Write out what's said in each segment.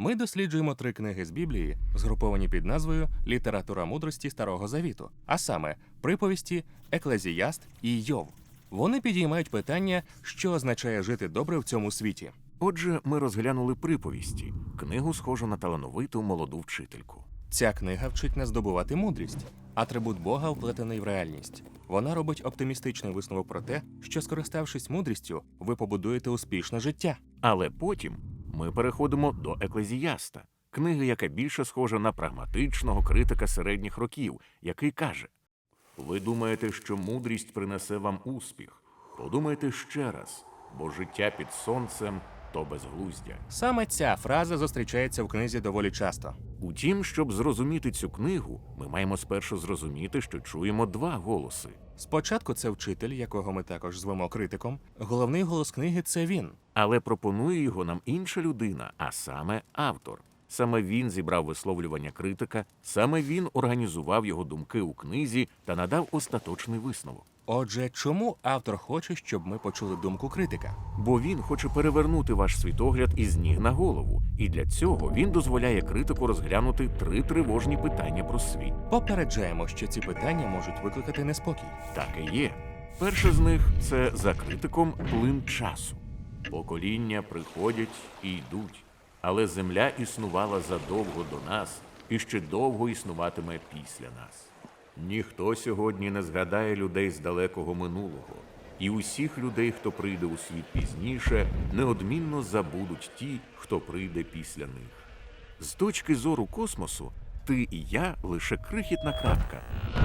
Ми досліджуємо три книги з Біблії, згруповані під назвою Література мудрості Старого Завіту, а саме приповісті, Еклезіаст і Йов. Вони підіймають питання, що означає жити добре в цьому світі. Отже, ми розглянули приповісті, книгу, схожу на талановиту молоду вчительку. Ця книга вчить нас здобувати мудрість, атрибут Бога вплетений в реальність. Вона робить оптимістичний висновок про те, що, скориставшись мудрістю, ви побудуєте успішне життя. Але потім ми переходимо до Еклезіаста, книги, яка більше схожа на прагматичного критика середніх років, який каже: Ви думаєте, що мудрість принесе вам успіх? Подумайте ще раз, бо життя під сонцем то безглуздя. Саме ця фраза зустрічається в книзі доволі часто. Утім, щоб зрозуміти цю книгу, ми маємо спершу зрозуміти, що чуємо два голоси. Спочатку це вчитель, якого ми також звемо критиком. Головний голос книги це він. Але пропонує його нам інша людина, а саме автор. Саме він зібрав висловлювання критика, саме він організував його думки у книзі та надав остаточний висновок. Отже, чому автор хоче, щоб ми почули думку критика? Бо він хоче перевернути ваш світогляд із ніг на голову, і для цього він дозволяє критику розглянути три тривожні питання про світ. Попереджаємо, що ці питання можуть викликати неспокій. Так і є. Перше з них це за критиком плин часу. Покоління приходять і йдуть, але земля існувала задовго до нас і ще довго існуватиме після нас. Ніхто сьогодні не згадає людей з далекого минулого, і усіх людей, хто прийде у світ пізніше, неодмінно забудуть ті, хто прийде після них. З точки зору космосу, ти і я лише крихітна крапка.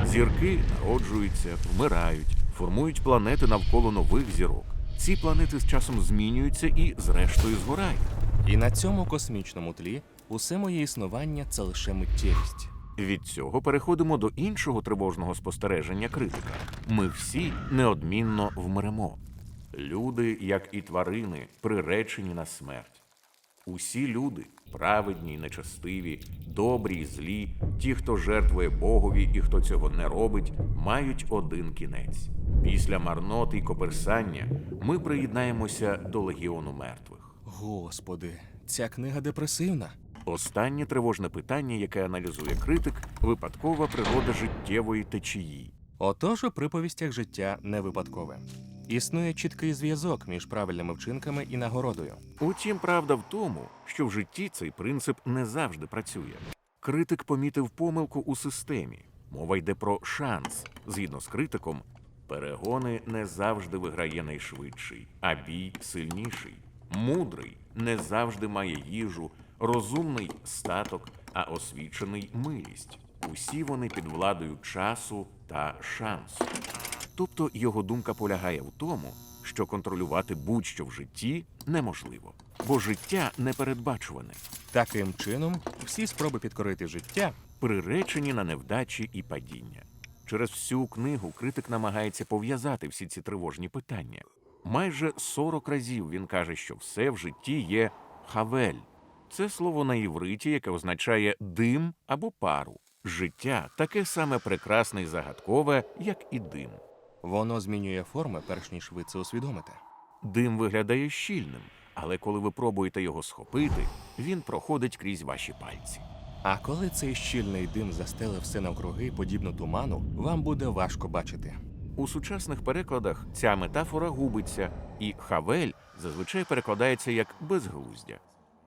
Зірки народжуються, вмирають, формують планети навколо нових зірок. Ці планети з часом змінюються і, зрештою, згорають. І на цьому космічному тлі усе моє існування це лише миттєвість. Від цього переходимо до іншого тривожного спостереження критика. Ми всі неодмінно вмремо. Люди, як і тварини, приречені на смерть. Усі люди праведні й нечестиві, добрі й злі, ті, хто жертвує Богові і хто цього не робить, мають один кінець. Після марноти й коперсання ми приєднаємося до легіону мертвих. Господи, ця книга депресивна. Останнє тривожне питання, яке аналізує критик, випадкова природа життєвої течії. Отож, у приповістях життя не випадкове. Існує чіткий зв'язок між правильними вчинками і нагородою. Утім, правда в тому, що в житті цей принцип не завжди працює. Критик помітив помилку у системі. Мова йде про шанс. Згідно з критиком, перегони не завжди виграє найшвидший, а бій сильніший. Мудрий не завжди має їжу, розумний статок, а освічений милість. Усі вони під владою часу та шансу. Тобто його думка полягає в тому, що контролювати будь-що в житті неможливо, бо життя непередбачуване, Таким чином, всі спроби підкорити життя приречені на невдачі і падіння. Через всю книгу критик намагається пов'язати всі ці тривожні питання. Майже 40 разів він каже, що все в житті є хавель. Це слово на івриті, яке означає дим або пару. Життя таке саме прекрасне і загадкове, як і дим. воно змінює форми, перш ніж ви це усвідомите. Дим виглядає щільним, але коли ви пробуєте його схопити, він проходить крізь ваші пальці. А коли цей щільний дим застеле все навкруги, подібно туману, вам буде важко бачити. У сучасних перекладах ця метафора губиться, і хавель зазвичай перекладається як безглуздя.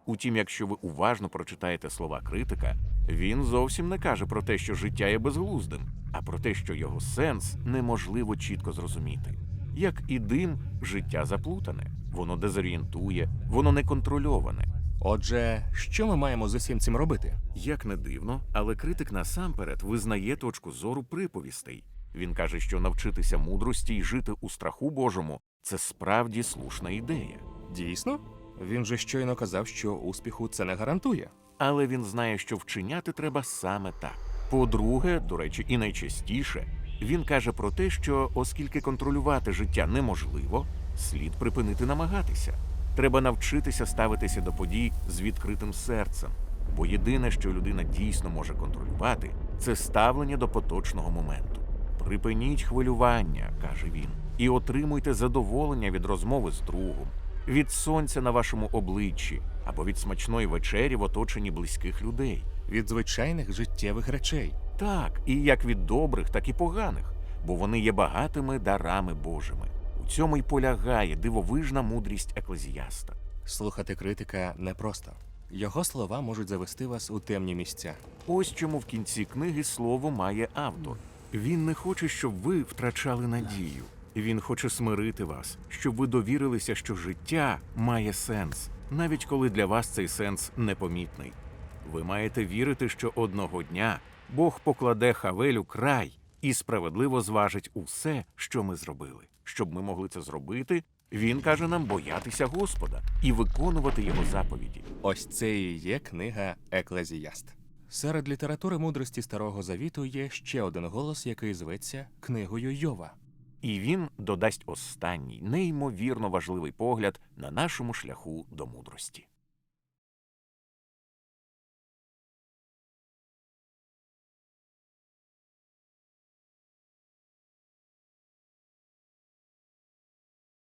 Утім, якщо ви уважно прочитаєте слова критика, він зовсім не каже про те, що життя є безглуздим, а про те, що його сенс неможливо чітко зрозуміти. Як і дим, життя заплутане, воно дезорієнтує, воно неконтрольоване. Отже, що ми маємо з усім цим робити? Як не дивно, але критик насамперед визнає точку зору приповістей. Він каже, що навчитися мудрості і жити у страху Божому це справді слушна ідея. Дійсно? Він же щойно казав, що успіху це не гарантує. Але він знає, що вчиняти треба саме так. По-друге, до речі, і найчастіше, він каже про те, що оскільки контролювати життя неможливо, слід припинити намагатися. Треба навчитися ставитися до подій з відкритим серцем. Бо єдине, що людина дійсно може контролювати, це ставлення до поточного моменту. Припиніть хвилювання, каже він, і отримуйте задоволення від розмови з другом, від сонця на вашому обличчі, або від смачної вечері в оточенні близьких людей. від звичайних життєвих речей. Так, і як від добрих, так і поганих, бо вони є багатими дарами Божими. У цьому й полягає дивовижна мудрість еклезіаста. Слухати критика непросто. Його слова можуть завести вас у темні місця. Ось чому в кінці книги слово має автор. Він не хоче, щоб ви втрачали надію. Він хоче смирити вас, щоб ви довірилися, що життя має сенс, навіть коли для вас цей сенс непомітний. Ви маєте вірити, що одного дня Бог покладе Хавелю край і справедливо зважить усе, що ми зробили. Щоб ми могли це зробити, він каже нам боятися Господа і виконувати його заповіді. Ось це і є книга Еклезіаст. Серед літератури мудрості Старого Завіту є ще один голос, який зветься книгою Йова. І він додасть останній неймовірно важливий погляд на нашому шляху до мудрості.